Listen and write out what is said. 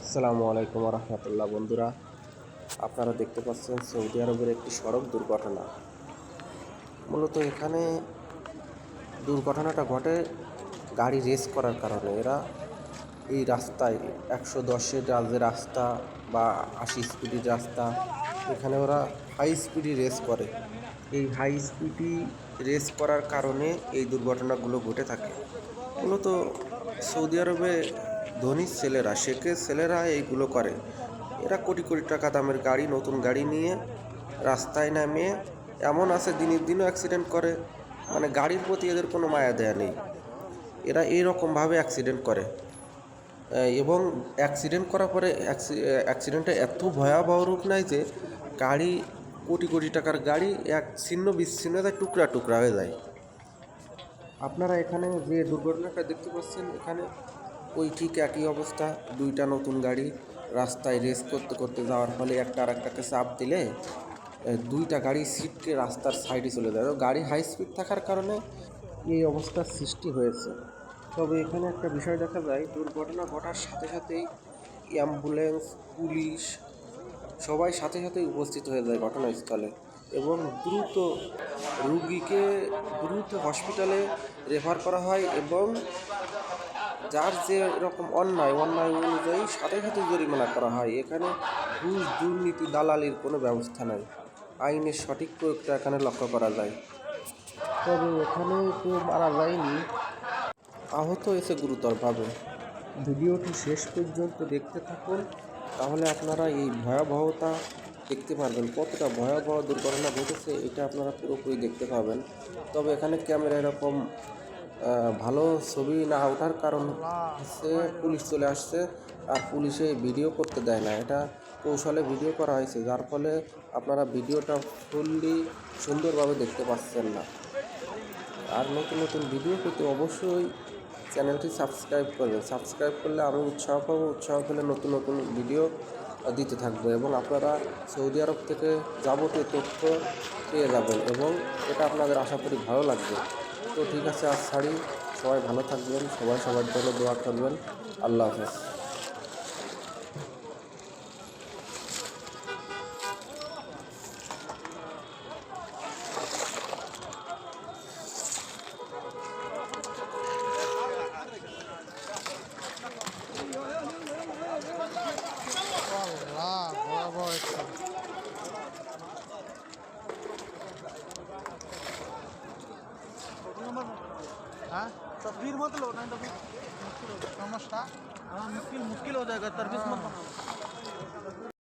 আসসালামু আলাইকুম রহমতুল্লাহ বন্ধুরা। আপনারা দেখতে পাচ্ছেন সৌদি আরবের একটি সড়ক দুর্ঘটনা। মূলত এখানে দুর্ঘটনাটা ঘটে গাড়ি রেস করার কারণে। এরা এই রাস্তায় একশো দশের যে রাস্তা বা আশি স্পিডের রাস্তা, এখানে ওরা হাই স্পিডে রেস করে। এই হাই স্পিডি রেস করার কারণে এই দুর্ঘটনাগুলো ঘটে থাকে। মূলত সৌদি আরবে ধনী ছেলেরা শেখের ছেলেরা এইগুলো করে। এরা কোটি কোটি টাকা দামের গাড়ি নতুন গাড়ি নিয়ে রাস্তায় নামিয়ে এমন আছে দিনের দিনও অ্যাক্সিডেন্ট করে। মানে গাড়ির প্রতি এদের কোনো মায়া দেয়া নেই। এরা এইরকমভাবে অ্যাক্সিডেন্ট করে। এবং অ্যাক্সিডেন্ট করার পরে অ্যাক্সিডেন্টটা এত ভয়াবহ রূপ নেয় যে গাড়ি কোটি কোটি টাকার গাড়ি এক ছিন্ন বিচ্ছিন্ন যায়, টুকরা টুকরা হয়ে যায়। আপনারা এখানে যে দুর্ঘটনাটা দেখতে পাচ্ছেন এখানে ওই ঠিক একই অবস্থা, দুইটা নতুন গাড়ি রাস্তায় রেস করতে করতে যাওয়ার ফলে একটা আর একটাকে চাপ দিলে দুইটা গাড়ি সিটকে রাস্তার সাইডে চলে যায়। গাড়ি হাই স্পিড থাকার কারণে এই অবস্থার সৃষ্টি হয়েছে। তবে এখানে একটা বিষয় দেখা যায়, দুর্ঘটনা ঘটার সাথে সাথেই অ্যাম্বুলেন্স পুলিশ সবাই সাথে সাথে উপস্থিত হয়ে যায় ঘটনাস্থলে। এবং দ্রুত রুগীকে দ্রুত হসপিটালে রেফার করা হয় এবং যার যে এরকম অন্যায় অন্যায় অনুযায়ী সাথে সাথে জরিমানা করা হয়। এখানে ঘুষ, দুর্নীতি, দালালির কোনো ব্যবস্থা নাই। আইনের সঠিক প্রয়োগটা এখানে লক্ষ্য করা যায়। তবে এখানে কেউ মারা যায়নি। আহত হয়েছে গুরুতরভাবে। ভিডিওটি শেষ পর্যন্ত দেখতে থাকুন। তাহলে আপনারা এই ভয়াবহতা দেখতে পারবেন কতটা ভয়াবহ দুর্ঘটনা ঘটেছে, এটা আপনারা পুরোপুরি দেখতে পাবেন। তবে এখানে ক্যামেরা এরকম ভালো ছবি না ওঠার কারণ হচ্ছে পুলিশ চলে আসছে আর পুলিশে ভিডিও করতে দেয় না। এটা কৌশলে ভিডিও করা হয়েছে, যার ফলে আপনারা ভিডিওটা ফুললি সুন্দরভাবে দেখতে পাচ্ছেন না। আর নতুন নতুন ভিডিও পেতে অবশ্যই চ্যানেলটি সাবস্ক্রাইব করবেন। সাবস্ক্রাইব করলে আমি উৎসাহ পাবো, উৎসাহ পেলে নতুন নতুন ভিডিও দিতে থাকব এবং আপনারা সৌদি আরব থেকে যাবতীয় তথ্য পেয়ে যাবেন এবং এটা আপনাদের আশা করি ভালো লাগবে। তো ঠিক আছে, আজ ছাড়ি। সবাই ভালো থাকবেন, সবাই সবার জন্য দোয়া করবেন। আল্লাহ হাফেজ। तस्वीर मत लो नहीं तो मुश्किल हो समझता हाँ मुश्किल मुश्किल हो जाएगा सर्विस मत बनाओ